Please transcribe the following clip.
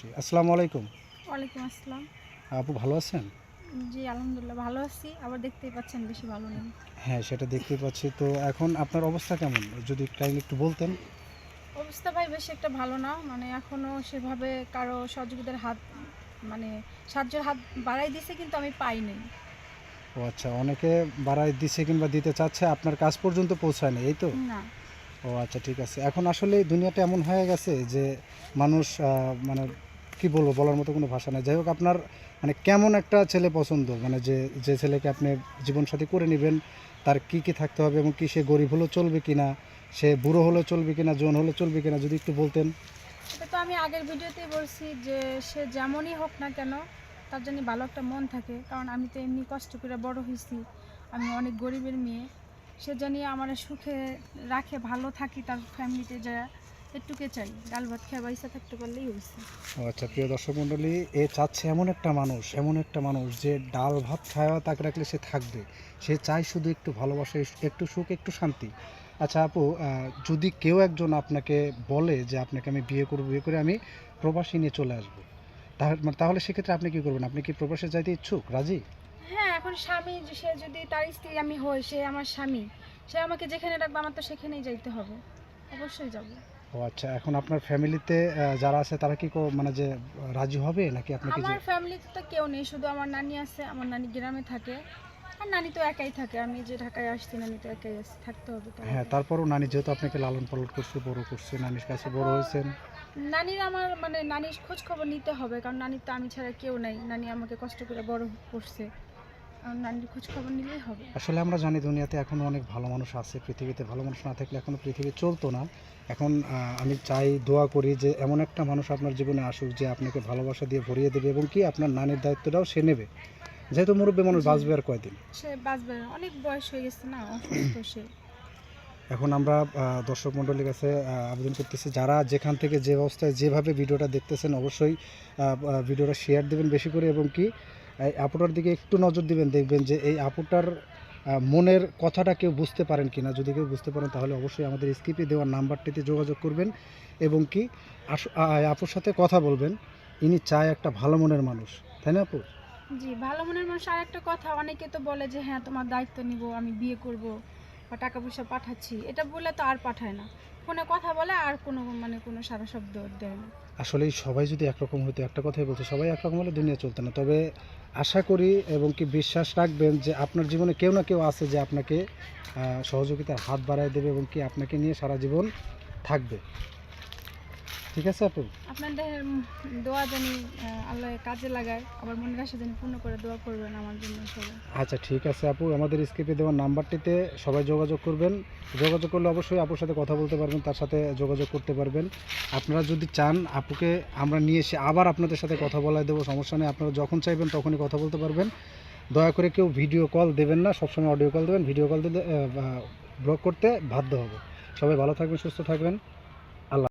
আসসালামু আলাইকুম। ওয়ালাইকুম আসসালাম। আপু ভালো আছেন? জি আলহামদুলিল্লাহ ভালো আছি। আবার দেখতেই পাচ্ছেন বেশি ভালো নেই। হ্যাঁ সেটা দেখতেই পাচ্ছি। তো এখন আপনার অবস্থা কেমন? যদি কাইন্ডলি একটু বলতেন। অবস্থা ভাই বেশি একটা ভালো না। মানে এখনও সেভাবে কারও সহযোগিতার হাত মানে সাহায্যের হাত বাড়াই দিছে কিন্তু আমি পাইনি ও আচ্ছা অনেকে বাড়াই দিছে কিংবা দিতে চাচ্ছে আপনার কাজ পর্যন্ত পৌঁছায়নি এই তো? না। ও আচ্ছা ঠিক আছে। এখন আসলে দুনিয়াটা এমন হয়ে গেছে যে মানুষ মানে কি বলব, বলার মতো কোনো ভাষা নেই। যাই হোক, আপনার মানে কেমন একটা ছেলে পছন্দ? মানে যে যে ছেলেকে আপনি জীবনসাথী করে নেবেন, তার কি কি থাকতে হবে এবং কি সে গরিব হলেও চলবে কিনা, সে বুড়ো হলেও চলবে কিনা জোন হলে চলবে কিনা, যদি একটু বলতেন। সেটা তো আমি আগের ভিডিওতেই বলছি যে, সে যেমনই হোক না কেন, তার জন্য ভালো একটা মন থাকে। কারণ আমি তো এমনি কষ্ট করে বড় হয়েছি। আমি অনেক গরিবের মেয়ে। সে জানি আমার সুখে রাখে, ভালো থাকি তার ফ্যামিলিতে যা একটুকে চাই ডাল ভাত খেয়ে বাইসা থাকতে পারলেই হয়েছে আচ্ছা প্রিয় দর্শক মণ্ডলী এ চাচ্ছে এমন একটা মানুষ এমন একটা মানুষ যে ডাল ভাত খাওয়া তাকে রাখলে সে থাকবে। সে চায় শুধু একটু ভালোবাসা একটু সুখ একটু শান্তি। আচ্ছা আপু যদি কেউ একজন আপনাকে বলে যে আপনাকে আমি বিয়ে করব বিয়ে করে আমি প্রবাসী নিয়ে চলে আসব তাহলে মানে সেক্ষেত্রে আপনি কি করবেন? আপনি কি প্রবাসে যাইতে ইচ্ছুক? রাজি? হ্যাঁ এখন স্বামী যে সে যদি তার স্ত্রী আমি হই সে আমার স্বামী সে আমাকে যেখানে রাখবে আমার তো সেখানেই যাইতে হবে। অবশ্যই যাব। ও আচ্ছা এখন আপনার ফ্যামিলিতে যারা আছে তারা কি মানে যে রাজি হবে নাকি আপনাকে যে আমার ফ্যামিলিতে তো কেউ নেই শুধু আমার নানি আছে আমার নানি গ্রামে থাকে। আর নানি তো একাই থাকে আমি যে ঢাকায় আসছি নানি তো একাই আছে থাকতে হবে তো হ্যাঁ তারপরও নানি যেহেতু আপনাকে লালন পালন করছে বড় করছে নানির কাছে বড় হয়েছেন। নানির আমার মানে নানির খোঁজ খবর নিতে হবে কারণ নানির তো আমি ছাড়া কেউ নাই। নানি আমাকে কষ্ট করে বড় করছে। নানির খোঁজ খবর নিলেই হবে। আসলে আমরা জানি দুনিয়াতে এখনও অনেক ভালো মানুষ আছে পৃথিবীতে ভালো মানুষ না থাকলে এখনও পৃথিবী চলতো না। এখন আমি চাই দোয়া করি যে এমন একটা মানুষ আপনার জীবনে আসুক যে আপনাকে ভালোবাসা দিয়ে ভরিয়ে দেবে এবং কি আপনার নানির দায়িত্বটাও সে নেবে। যেহেতু মুরব্বী মানুষ বাঁচবে আর কয়দিন? সে বাঁচবে অনেক বয়স হয়ে গেছে না অসুস্থ সে। এখন আমরা দর্শক মণ্ডলীর কাছে আবেদন করতেছি, যারা যেখান থেকে যে অবস্থায় যেভাবে ভিডিওটা দেখতেছেন, অবশ্যই ভিডিওটা শেয়ার দেবেন বেশি করে এবং কি আপুটার দিকে একটু নজর দিবেন, দেখবেন যে এই আপুটার মনের কথাটা কেউ বুঝতে পারেন কিনা। যদি কেউ বুঝতে পারেন, তাহলে অবশ্যই আমাদের স্কিপে দেওয়া নাম্বারটিতে যোগাযোগ করবেন এবং কি আপুর সাথে কথা বলবেন। ইনি চায় একটা ভালো মনের মানুষ, তাই না আপু? জি, ভালো মনের মানুষ আর একটা কথা, অনেকে তো বলে যে হ্যাঁ তোমার দায়িত্ব নিব, আমি বিয়ে করব। বা টাকা পয়সা পাঠাচ্ছি, এটা বলে তো আর পাঠায় না। ফোনে কথা বলে আর কোনো মানে কোনো সারা শব্দ দেয় না। আসলে সবাই যদি একরকম হতো একটা কথাই বলতো সবাই একরকম হলে দুনিয়া চলতো না। তবে আশা করি এবং কি বিশ্বাস রাখবেন যে আপনার জীবনে কেউ না কেউ আছে যে আপনাকে সহযোগিতার হাত বাড়ায় দেবে এবং কি আপনাকে নিয়ে সারা জীবন থাকবে। ঠিক আছে আপু? আপনাদের দোয়া জানি আল্লাহ কাজে লাগায় আবার মনের আশা জানি পূর্ণ করে দোয়া করবেন আমার জন্য সবাই। আচ্ছা ঠিক আছে আপু। আমাদের স্ক্রিপে দেওয়া নাম্বারটিতে সবাই যোগাযোগ করবেন। যোগাযোগ করলে অবশ্যই আপুর সাথে কথা বলতে পারবেন তার সাথে যোগাযোগ করতে পারবেন। আপনারা যদি চান আপুকে আমরা নিয়ে এসে আবার আপনাদের সাথে কথা বলায় দেবো সমস্যা নেই। আপনারা যখন চাইবেন তখনই কথা বলতে পারবেন। দয়া করে কেউ ভিডিও কল দেবেন না সবসময় অডিও কল দেবেন। ভিডিও কল দিলে ব্লক করতে বাধ্য হবে। সবাই ভালো থাকবেন সুস্থ থাকবেন।